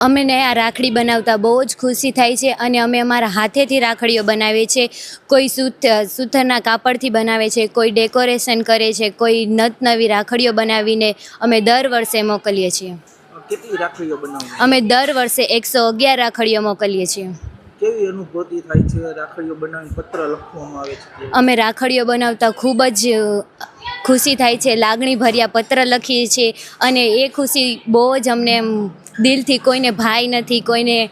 અમને આ રાખડી બનાવતા બહુ જ ખુશી થાય છે અને અમે અમારા હાથેથી રાખડીઓ બનાવીએ છીએ. કોઈ સૂત સૂથરના કાપડથી બનાવે છે કોઈ ડેકોરેશન કરે છે કોઈ નત નવી રાખડીઓ બનાવીને અમે દર વર્ષે મોકલીએ છીએ. કેટલી રાખડીઓ બનાવવી અમે દર વર્ષે એકસો અગિયાર રાખડીઓ મોકલીએ છીએ. કેવી અનુભૂતિ થાય છે રાખડીઓ બનાવીને પત્ર લખવામાં આવે છે? અમે રાખડીઓ બનાવતા ખૂબ જ ખુશી થાય છે લાગણી ભર્યા પત્ર લખીએ છીએ અને એ ખુશી બહુ જ અમને એમ દિલથી કોઈને ભાઈ નથી, કોઈને,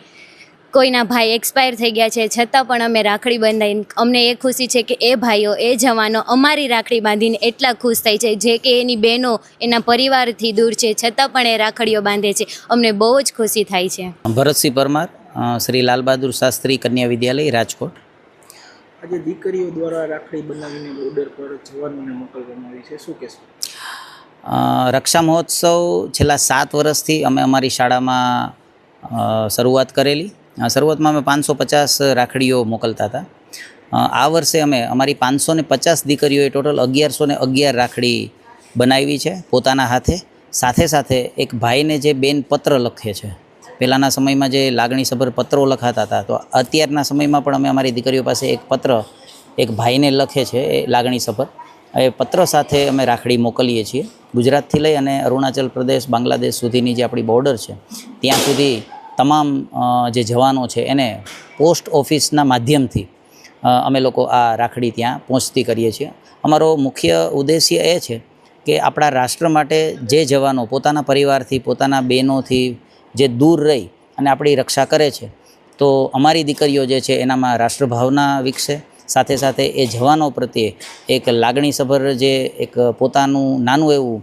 કોઈના ભાઈ એક્સપાયર થઈ ગયા છે. છતાં પણ અમે રાખડી બંધાઈને, અમને એ ખુશી છે કે એ ભાઈઓ, એ જવાનો અમારી રાખડી બાંધીને એટલા ખુશ થાય છે જે કે એની બહેનો એના પરિવારથી દૂર છે. છતાં પણ એ રાખડીઓ બાંધે છે. અમને બહુ જ ખુશી થાય છે. ભરતસિંહ પરમાર શ્રી લાલબહાદુર શાસ્ત્રી કન્યા વિદ્યાલય, રાજકોટ. આજે દીકરીઓ દ્વારા રાખડી બનાવીને બોર્ડર પર જવાનોને મોકલવામાં આવી છે. શું કહેશો? રક્ષા મહોત્સવ છેલ્લા સાત વર્ષથી અમે અમારી શાળામાં શરૂઆત કરેલી. શરૂઆતમાં અમે પાંચસો પચાસ રાખડીઓ મોકલતા હતા. આ વર્ષે અમે, અમારી પાંચસો ને પચાસ દીકરીઓએ ટોટલ અગિયારસો ને અગિયાર રાખડી બનાવી છે પોતાના હાથે. સાથે સાથે એક ભાઈને જે બેન પત્ર લખે છે. પહેલાંના સમયમાં જે લાગણીસભર પત્રો લખાતા હતા, તો અત્યારના સમયમાં પણ અમે અમારી દીકરીઓ પાસે એક પત્ર, એક ભાઈને લખે છે, એ લાગણીસભર. એ પત્ર સાથે અમે રાખડી મોકલીએ છીએ. ગુજરાતથી લઈ અને અરુણાચલ પ્રદેશ, બાંગ્લાદેશ સુધીની જે આપણી બોર્ડર છે, ત્યાં સુધી તમામ જે જવાનો છે એને પોસ્ટ ઓફિસના માધ્યમથી અમે લોકો આ રાખડી ત્યાં પહોંચતી કરીએ છીએ. અમારો મુખ્ય ઉદ્દેશ્ય એ છે કે આપણા રાષ્ટ્ર માટે જે જવાનો પોતાના પરિવારથી, પોતાના બહેનોથી જે દૂર રહી અને આપણી રક્ષા કરે છે, તો અમારી દીકરીઓ જે છે એનામાં રાષ્ટ્રભાવના વિકસે. સાથે સાથે એ જવાનો પ્રત્યે એક લાગણીસભર જે એક પોતાનું નાનું એવું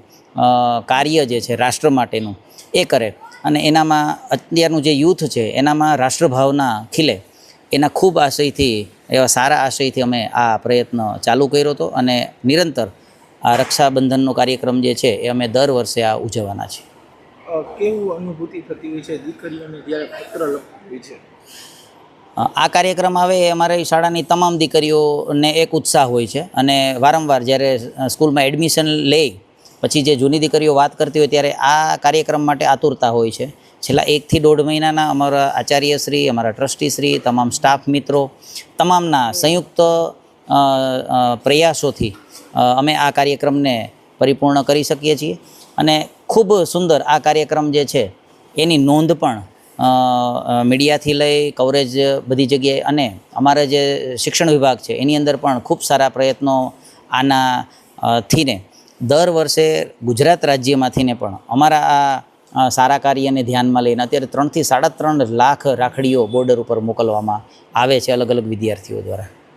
કાર્ય જે છે રાષ્ટ્ર માટેનું એ કરે. અને એનામાં અત્યારનું જે યુથ છે એનામાં રાષ્ટ્રભાવના ખીલે. એના ખૂબ આશયથી, એવા સારા આશયથી અમે આ પ્રયત્ન ચાલુ કર્યો હતો અને નિરંતર આ રક્ષાબંધનનો કાર્યક્રમ જે છે એ અમે દર વર્ષે આ ઉજવવાના છીએ. કેવું અનુભૂતિ થતી હોય છે? દીકરીઓને જ્યારે પત્ર લખતી છે. આ કાર્યક્રમ આવે એ અમારી શાળાની તમામ દીકરીઓને એક ઉત્સાહ હોય છે. અને વારંવાર જ્યારે સ્કૂલમાં એડમિશન લે પછી જે જૂની દીકરીઓ વાત કરતી હોય ત્યારે આ કાર્યક્રમ માટે આતુરતા હોય છે. છેલ્લા એકથી દોઢ મહિનાના અમારા આચાર્યશ્રી, અમારા ટ્રસ્ટીશ્રી, તમામ સ્ટાફ મિત્રો, તમામના સંયુક્ત પ્રયાસોથી અમે આ કાર્યક્રમને પરિપૂર્ણ કરી શકીએ છીએ. અને ખૂબ સુંદર આ કાર્યક્રમ જે છે, એની નોંધ પણ મીડિયાથી લઈ કવરેજ બધી જગ્યાએ અને અમારા જે શિક્ષણ વિભાગ છે, એની અંદર પણ ખૂબ સારા પ્રયત્નો આના થીને દર વર્ષે ગુજરાત રાજ્યમાંથીને પણ અમારા આ સારા કાર્યને ધ્યાનમાં લઈને અત્યારે ત્રણથી સાડા ત્રણ લાખ રાખડીઓ બોર્ડર ઉપર મોકલવામાં આવે છે અલગ અલગ વિદ્યાર્થીઓ દ્વારા.